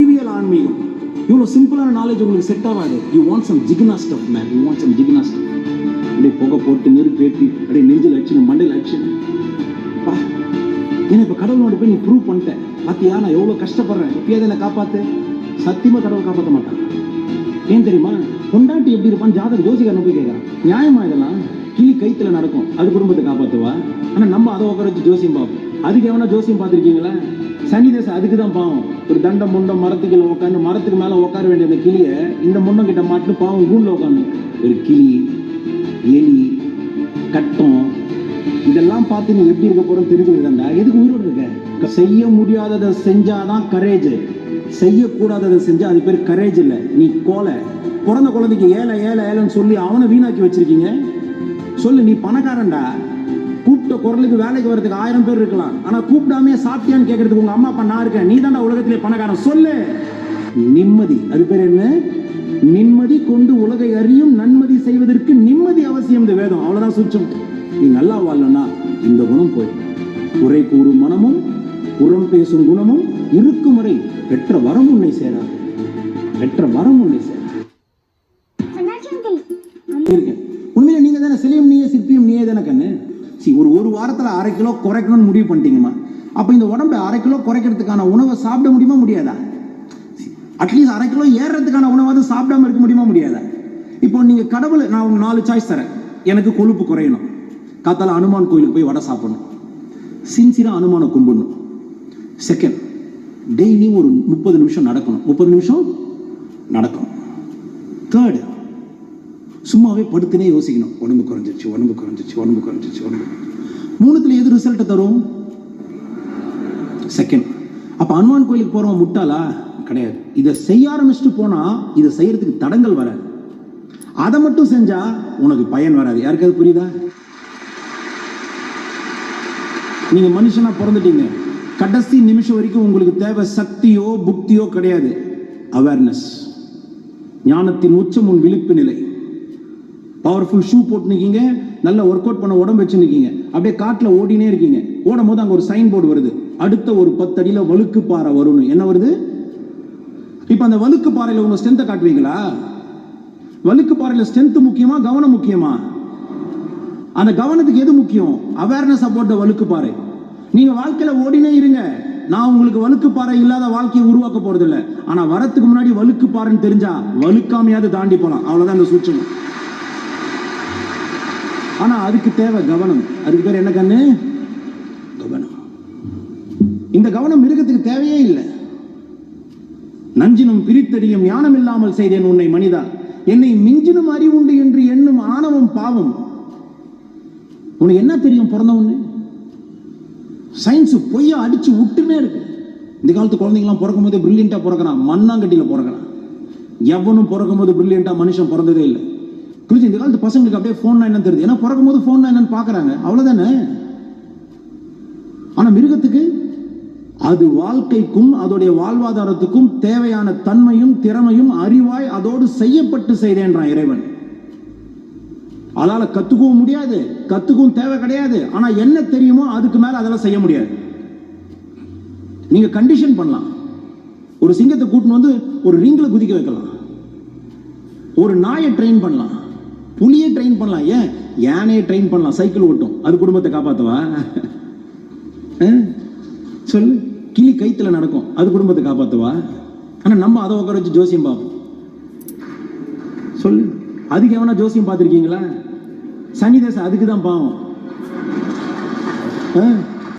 அறிவியல் ஆன்மீகம் இவ்வளோ சிம்பிளான நாலேஜ் உங்களுக்கு செட் ஆகாது. You want some ஜிக்னா stuff man you want some ஜிக்னா stuff அப்படியே புகை போட்டு நெருப்பேற்றி அப்படியே நெஞ்சில் அடிச்சு மண்டையில் அடிச்சு பா ஏன்னா இப்போ கடவுளோட போய் நீ ப்ரூவ் பண்ணிட்டேன் பார்த்தியா நான் எவ்வளோ கஷ்டப்படுறேன். எப்பயாவது என்னை காப்பாத்து. சத்தியமா கடவுள் காப்பாற்ற மாட்டான். ஏன் தெரியுமா? பொண்டாட்டி எப்படி இருப்பான்னு ஜாதக ஜோசிகாரன் போய் கேட்குறான். நியாயமா இதெல்லாம்? கிளி கைத்துல நடக்கும். அது குடும்பத்தை காப்பாத்துவா? ஆனா நம்ம அதை உட்கார வச்சு ஜோசியம் பார்ப்போம். அதுக்கு எவனா ஜோசியம் பார்த்துருக்கீங்களா? சனி தேசம் அதுக்கு தான் பாவம். ஒரு தண்டம் முண்டம் மரத்துக்கு உட்காந்து மரத்துக்கு மேல உட்கார வேண்டிய அந்த கிளிய இந்த முண்டம் கிட்ட மாட்டு பாவம் கூண்டுல உட்காந்து ஒரு கிளி எலி கட்டம் இதெல்லாம் பார்த்து நீ எப்படி இருக்க போறோம் தெரிஞ்சுக்கிட்டு எதுக்கு உயிரோடு இருக்க? செய்ய முடியாததை செஞ்சாதான் கரேஜ் செய்யக்கூடாததை செஞ்சா அது பேர் கரேஜ் இல்லை. நீ கோலை. பிறந்த குழந்தைக்கு ஏழை ஏழை ஏழைன்னு சொல்லி அவனை வீணாக்கி வச்சிருக்கீங்க. சொல்லு நீ பணக்காரன்டா. கூப்பிட்ட குரலுக்கு வேலைக்கு வரதுக்கு ஆயிரம் பேர் இருக்கலாம். ஆனா கூப்பிடாமே சாப்பிட்டியான்னு கேட்கறதுக்கு உங்க அம்மா அப்பா நான் இருக்கேன். நீ தான்டா உலகத்திலே பணக்காரன். சொல்லு. நிம்மதி. அது பேர் என்ன? நிம்மதி கொண்டு உலகை அறியும் நன்மதி செய்வதற்கு நிம்மதி அவசியம் இந்த வேதம். அவ்வளவுதான் சுற்றம் நீ நல்லா வாழணும்னா இந்த குணம் போய். குறை கூறும் மனமும் புறம் பேசும் குணமும் இருக்கும் வரை பெற்ற வரம் உன்னை சேராது. பெற்ற வரம் உன்னை சேராது. இருக்கேன். உண்மையில சிலையும் நீயே சிற்பியும் நீயே தானே கண்ணு? சி ஒரு ஒரு வாரத்துல அரை கிலோ குறைக்கணும்னு முடிவு பண்ணிட்டீங்கம்மா. அப்போ இந்த உடம்பை அரை கிலோ குறைக்கிறதுக்கான உணவை சாப்பிட முடியுமா முடியாதா? அட்லீஸ்ட் அரை கிலோ ஏறுறதுக்கான உணவாவது சாப்பிடாம இருக்க முடியுமா முடியாதா? இப்போ நீங்க கடவுளை நான் உங்களுக்கு நாலு சாய்ஸ் தரேன். எனக்கு கொழுப்பு குறையணும். காத்தால அனுமான் கோயிலுக்கு போய் வடை சாப்பிடணும். சின்சியராக அனுமானை கும்பிடணும். செகண்ட் டெய்லி ஒரு முப்பது நிமிஷம் நடக்கணும். முப்பது நிமிஷம் நடக்கணும் தேர்டு சும்மாவே படுத்துனே யோசிக்கணும். உடம்பு குறைஞ்சிருச்சு உடம்பு குறைஞ்சிருச்சு உடம்பு குறைஞ்சிருச்சு உடம்பு மூணுத்தில் எது ரிசல்ட்டை தரும்? செகண்ட் அப்போ அனுமான் கோயிலுக்கு போகிறோம் முட்டாளா? கிடையாது. இதை செய்ய ஆரம்பிச்சுட்டு போனால் இதை செய்யறதுக்கு தடங்கள் வராது. அதை மட்டும் செஞ்சால் உனக்கு பயன் வராது. யாருக்காவது புரியுதா? நீங்கள் மனுஷனா பிறந்துட்டீங்க. கடைசி நிமிஷம் வரைக்கும் உங்களுக்கு தேவை சக்தியோ புக்தியோ கிடையாது. அவேர்னஸ் ஞானத்தின் உச்சம் உன் விழிப்பு நிலை. பவர்ஃபுல் ஷூ போட்டு நிற்கீங்க நல்ல ஒர்க் அவுட் பண்ண உடம்பு வச்சு நிற்கீங்க அப்படியே காட்டில் ஓடினே இருக்கீங்க. ஓடும் போது அங்கே ஒரு சைன் போர்டு வருது. அடுத்த ஒரு பத்து அடியில் வழுக்கு பாறை வரும்னு. என்ன வருது? இப்போ அந்த வழுக்கு பாறையில் உங்கள் ஸ்ட்ரென்த்தை காட்டுவீங்களா? வழுக்கு பாறையில் ஸ்ட்ரென்த் முக்கியமா கவனம் முக்கியமா? அந்த கவனத்துக்கு எது முக்கியம்? அவேர்னஸ் அபவுட் த வழுக்கு பாறை. நீங்க வாழ்க்கையில ஓடினே இருங்க. நான் உங்களுக்கு வழுக்கு பாறை இல்லாத வாழ்க்கையை உருவாக்க போறது ஆனால் ஆனா வரத்துக்கு முன்னாடி வழுக்கு பாறைன்னு தெரிஞ்சா வழுக்காமையாவது தாண்டி போலாம். அவ்வளவுதான் அந்த சூட்சமம். ஆனா அதுக்கு தேவை கவனம். அதுக்கு பேர் என்ன கண்ணு? கவனம். இந்த கவனம் மிருகத்துக்கு தேவையே இல்லை. நஞ்சினும் பிரித்தறியும் ஞானம் இல்லாமல் செய்தேன் உன்னை மனிதா. என்னை மிஞ்சினும் அறிவுண்டு என்று எண்ணும் ஆணவம் பாவம். உனக்கு என்ன தெரியும் பிறந்தவொன்னு சயின்ஸ் பொய்யா அடிச்சு விட்டுனே இருக்கு. இந்த காலத்து குழந்தைங்களாம் பிறக்கும் போது பிரில்லியண்டா பிறக்கிறான். மண்ணாங்கட்டியில பிறக்கிறான். எவனும் பிறக்கும் போது பிரில்லியண்டா மனுஷன் பிறந்ததே இல்லை. புரிஞ்சு இந்த காலத்து பசங்களுக்கு அப்படியே ஃபோன் என்னன்னு தெரியுது. ஏன்னா பிறக்கும் போது ஃபோன் என்னன்னு பார்க்குறாங்க. அவ்வளோதானே ஆனால் மிருகத்துக்கு அது வாழ்க்கைக்கும் அதோடைய வாழ்வாதாரத்துக்கும் தேவையான தன்மையும் திறமையும் அறிவாய் அதோடு செய்யப்பட்டு செய்தேன்றான் இறைவன். அதால கத்துக்கவும் முடியாது கத்துக்கவும் தேவை கிடையாது. ஆனா என்ன தெரியுமோ அதுக்கு மேல அதெல்லாம் செய்ய முடியாது. நீங்க கண்டிஷன் பண்ணலாம். ஒரு சிங்கத்தை கூட்டின்னு வந்து ஒரு ரிங்ல குதிக்க வைக்கலாம். ஒரு நாயை ட்ரெயின் பண்ணலாம். புலியை ட்ரெயின் பண்ணலாம். ஏன்? யானையை ட்ரெயின் பண்ணலாம். சைக்கிள் ஓட்டும். அது குடும்பத்தை காப்பாற்றுவா அஹ்? சொல்லு. கிளி கைத்தில் நடக்கும். அது குடும்பத்தை காப்பாற்றுவா ஆனால் நம்ம அதை உட்கார வச்சு ஜோசியம் பார்ப்போம். சொல்லு. அதுக்கு எவனா ஜோசியம் பார்த்துருக்கீங்களா? சனி தேசம் அதுக்கு தான் பாவம். ஆ?